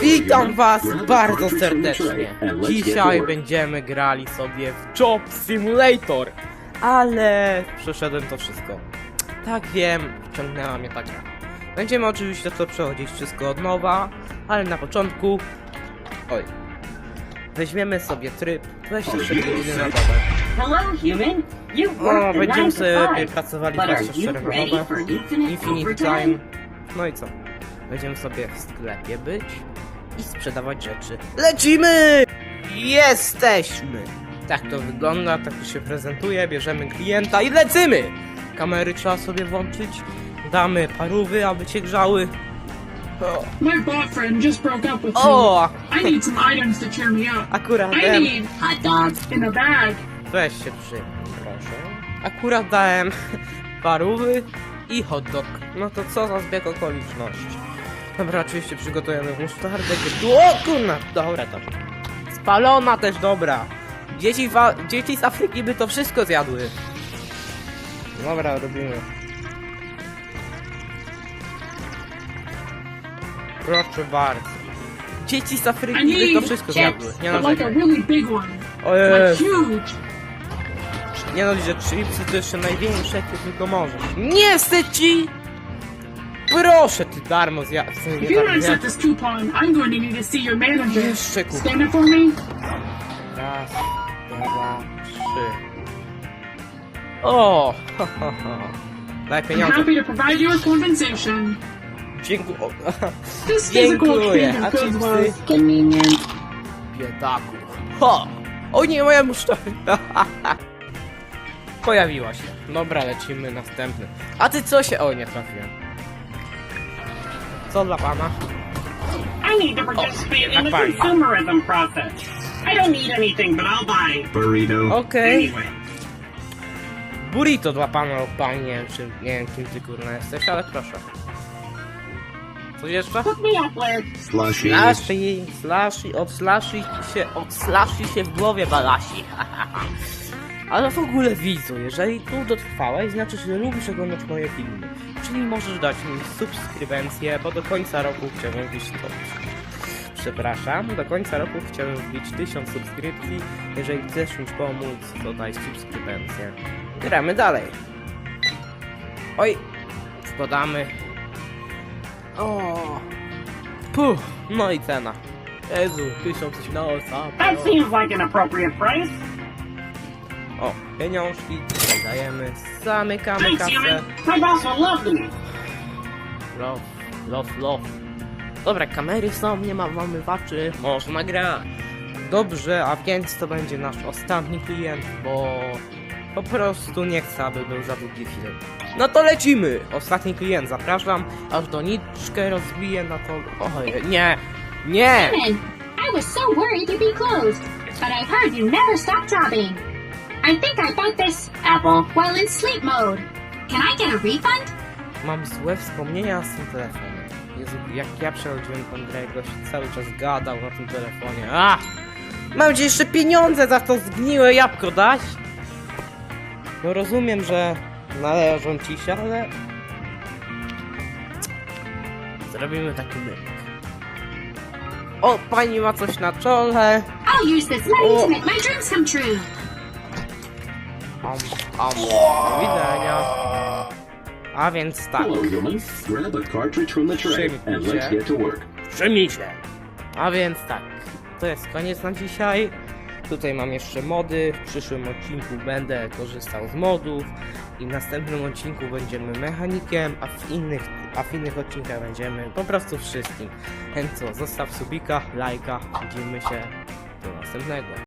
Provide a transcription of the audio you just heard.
Witam was bardzo serdecznie. Dzisiaj będziemy grali sobie w Job Simulator. Ale przeszedłem to wszystko. Tak wiem, wciągnęła mnie ta gra. Będziemy oczywiście to przechodzić wszystko od nowa, ale na początku... Oj. Weźmiemy sobie tryb 24 godziny na dobę. Hello, human. You O, the będziemy sobie five, pracowali but are 24 you na dobę. overtime? Time. No i co? Będziemy sobie w sklepie być i sprzedawać rzeczy. Lecimy! Jesteśmy! Tak to wygląda, tak to się prezentuje, bierzemy klienta i lecimy! Kamery trzeba sobie włączyć, damy parówy, aby cię grzały. O, My bot friend just broke up with me. I need some items to cheer me up. akurat I dałem... need Hot dogs. in a bag. Weź się przyjmij, proszę. Akurat dałem parówy i hot dog. No to co za zbieg okoliczności. Dobra, oczywiście przygotujemy musztardę. O kurna, dobra to. Spalona też dobra. Dzieci, wa- dzieci z Afryki by to wszystko zjadły. Dobra, robimy. Proszę bardzo. Dzieci z I Afryki by to need wszystko chips, zjadły. Nie But like a narzekaj. really big one. O Like Jezu. huge. Nie no, że chipsy to jeszcze największe, jakie tylko możesz. Nie wstyd ci! Proszę ty darmo zja... w sensie If nie you darmo don't zja... accept this coupon, I'm going to need to see your manager. Jeszcze kup. Stand up for me. Raz, dwa, trzy. O! Ho, ho, ho. Daj I'm pieniądze. happy to provide you with compensation. Dziękuję. This physical Dziękuję. exchange A of goods chipsy? was Convenient. Biedaku. Ho! O nie, moja musztarda. Pojawiła się. Dobra, lecimy następny. A ty co się... O, nie trafiłem. Co dla pana? I need to participate in the fine. consumerism process. I don't need anything, but I'll buy Burrito. Okej. anyway. Burrito dla pana lub pani, nie wiem, czy, nie wiem kim ty kurna jesteś, ale proszę. Coś jeszcze? Hook me up. Slushy. Slashy, slashy, od slashy się, od slashy się w głowie balasi. Ale w ogóle widzu, jeżeli tu dotrwałeś, znaczy, że lubisz oglądać moje filmy. Czyli możesz dać mi subskrybencję, bo do końca roku chciałbym wbić to. Przepraszam, do końca roku chciałbym wbić 1000 subskrypcji. Jeżeli chcesz mi pomóc, to daj subskrybencję. Gramy dalej. Oj, wkładamy. O, Puh, no i cena. Jezu, tysiąc na osa. That seems like an appropriate price. O, pieniążki, tutaj dajemy, zamykamy Thanks, kasę. My boss will love. Love, love, love. Dobra, kamery są, nie ma włamywaczy, można grać. Dobrze, a więc to będzie nasz ostatni klient, bo po prostu nie chcę, aby był za długi film. No to lecimy! Ostatni klient, zapraszam, aż doniczkę rozbiję na to... Oj, nie, nie! I was so worried you'd be closed, but I heard you never stop jobbing. I think I bought this apple while in sleep mode. Can I get a refund? Mam złe wspomnienia z tym telefonem. Jezu, jak ja przechodziłem tą grę, gość cały czas gadał na tym telefonie. A! Mam ci jeszcze pieniądze za to zgniłe jabłko dać? No rozumiem, że należą ci się, ale... Zrobimy taki myk. O, pani ma coś na czole. I'll use this money to make my dreams come true. Om, om. Do widzenia. A więc tak. Hello, human. Grab a cartridge from the tray and let's get to work. Przyjmij się. A więc tak, to jest koniec na dzisiaj. Tutaj mam jeszcze mody. W przyszłym odcinku będę korzystał z modów. I w następnym odcinku będziemy mechanikiem, a w innych, a w innych odcinkach będziemy po prostu wszystkim. Więc co, zostaw subika, lajka. Widzimy się do następnego.